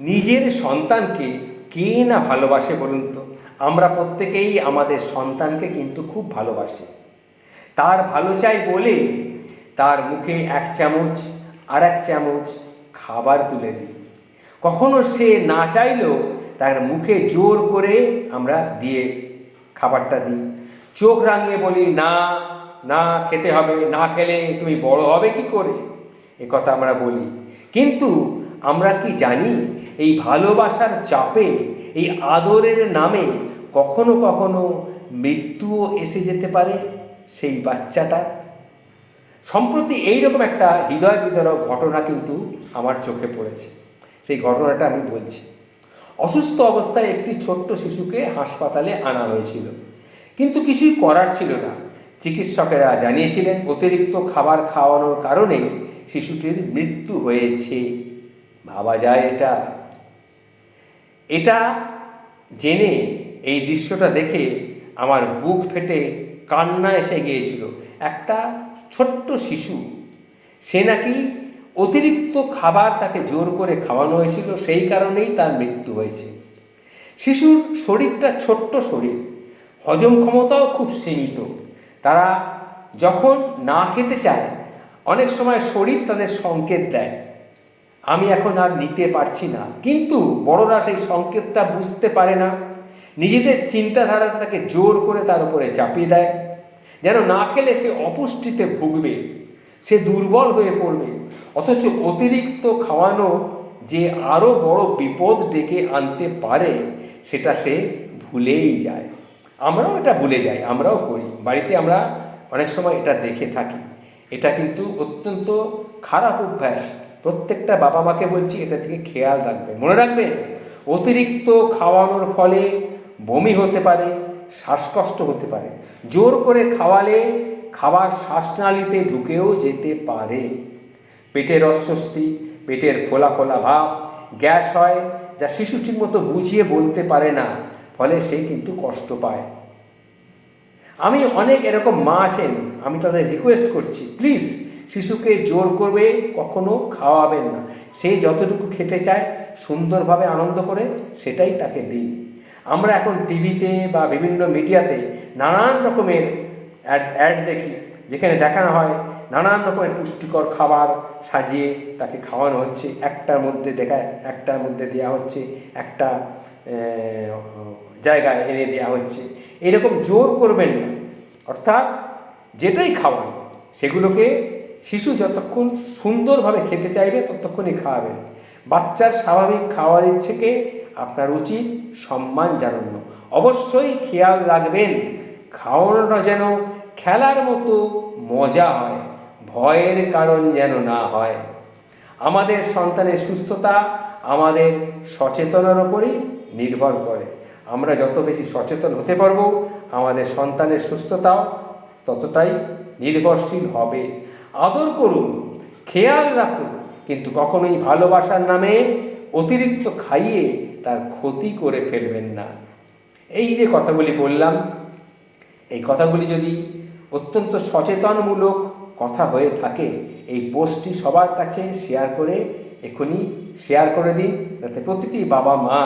নিজের সন্তানকে কে না ভালোবাসে বলুন তো? আমরা প্রত্যেকেই আমাদের সন্তানকে কিন্তু খুব ভালোবাসি। তার ভালো চাই বলে তার মুখে এক চামচ আর এক চামচ খাবার তুলে দিই। কখনো সে না চাইলেও তার মুখে জোর করে আমরা দিয়ে খাবারটা দিই। চোখ রাঙিয়ে বলি, না না খেতে হবে, না খেলে তুমি বড় হবে কি করে? এ কথা আমরা বলি। কিন্তু আমরা কি জানি এই ভালোবাসার চাপে, এই আদরের নামে কখনো কখনো মৃত্যুও এসে যেতে পারে সেই বাচ্চাটা? সম্প্রতি এইরকম একটা হৃদয় বিদারক ঘটনা কিন্তু আমার চোখে পড়েছে। সেই ঘটনাটা আমি বলছি। অসুস্থ অবস্থায় একটি ছোট্ট শিশুকে হাসপাতালে আনা হয়েছিল। কিন্তু কিছুই করার ছিল না। চিকিৎসকেরা জানিয়েছিলেন, অতিরিক্ত খাবার খাওয়ানোর কারণে শিশুটির মৃত্যু হয়েছে। ভাবা যায় এটা। এটা জেনে এই দৃশ্যটা দেখে আমার বুক ফেটে কান্না এসে গিয়েছিল। একটা ছোট্ট শিশু, সে নাকি অতিরিক্ত খাবার তাকে জোর করে খাওয়ানো হয়েছিল, সেই কারণেই তার মৃত্যু হয়েছে। শিশুর শরীরটা ছোট্ট শরীর, হজম ক্ষমতাও খুব সীমিত। তারা যখন না খেতে চায়, অনেক সময় শরীর তাদের সংকেত দেয়। আমি এখন আর নিতে পারছি না। কিন্তু বড়রা সেই সংকেতটা বুঝতে পারে না। নিজেদের চিন্তাধারাটা তাকে জোর করে তার উপরে চাপিয়ে দেয়। যেন না খেলে সে অপুষ্টিতে ভুগবে, সে দুর্বল হয়ে পড়বে। অথচ অতিরিক্ত খাওয়ানো যে আরও বড় বিপদ ডেকে আনতে পারে, সেটা সে ভুলেই যায়। আমরাও এটা ভুলে যাই, আমরাও করি। বাড়িতে আমরা অনেক সময় এটা দেখে থাকি। এটা কিন্তু অত্যন্ত খারাপ অভ্যাস। প্রত্যেকটা বাবা মাকে বলছি, এটা থেকে খেয়াল রাখবেন মনে রাখবেন অতিরিক্ত খাওয়ানোর ফলে বমি হতে পারে, শ্বাসকষ্ট হতে পারে। জোর করে খাওয়ালে খাবার শ্বাসনালীতে ঢুকেও যেতে পারে। পেটের অস্বস্তি, পেটের ফোলা ফোলা ভাব, গ্যাস হয় যা শিশু ঠিকমতো বুঝিয়ে বলতে পারে না, ফলে সে কিন্তু কষ্ট পায়। আমি অনেক এরকম মা আছেন, আমি তাদের রিকোয়েস্ট করছি প্লিজ শিশুকে জোর করবে, কখনো খাওয়াবেন না। সে যতটুকু খেতে চায়, সুন্দরভাবে আনন্দ করে, সেটাই তাকে দিন। আমরা এখন টিভিতে বা বিভিন্ন মিডিয়াতে নানান রকমের অ্যাড অ্যাড দেখি। যেখানে দেখানো হয় নানান রকমের পুষ্টিকর খাবার সাজিয়ে তাকে খাওয়ানো হচ্ছে। একটার মধ্যে দেখায় একটার মধ্যে দেওয়া হচ্ছে, একটা জায়গায় এনে দেওয়া হচ্ছে। এরকম জোর করবেন না। অর্থাৎ যেটাই খাওয়ান, সেগুলোকে শিশু যতক্ষণ সুন্দরভাবে খেতে চাইবে, ততক্ষণই খাওয়াবেন। বাচ্চার স্বাভাবিক খাওয়ার ইচ্ছেকে আপনার উচিত সম্মান জানানো। অবশ্যই খেয়াল রাখবেন, খাওয়ানোটা যেন খেলার মতো মজা হয়, ভয়ের কারণ যেন না হয়। আমাদের সন্তানের সুস্থতা আমাদের সচেতনার ওপরই নির্ভর করে। আমরা যত বেশি সচেতন হতে পারব, আমাদের সন্তানের সুস্থতাও ততটাই নির্ভরশীল হবে। আদর করুন, খেয়াল রাখুন, কিন্তু কখনোই ভালোবাসার নামে অতিরিক্ত খাইয়ে তার ক্ষতি করে ফেলবেন না। এই যে কথাগুলি বললাম, এই কথাগুলি যদি অত্যন্ত সচেতনমূলক কথা হয়ে থাকে, এই পোস্টটি সবার কাছে শেয়ার করে এখনই শেয়ার করে দিন, যাতে প্রতিটি বাবা মা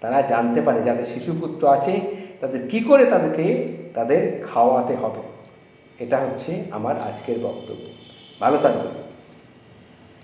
তারা জানতে পারে যাদের শিশুপুত্র আছে, তাদের কি করে তাদেরকে তাদের খাওয়াতে হবে। এটা হচ্ছে আমার আজকের বক্তব্য। ভালো থাকবেন।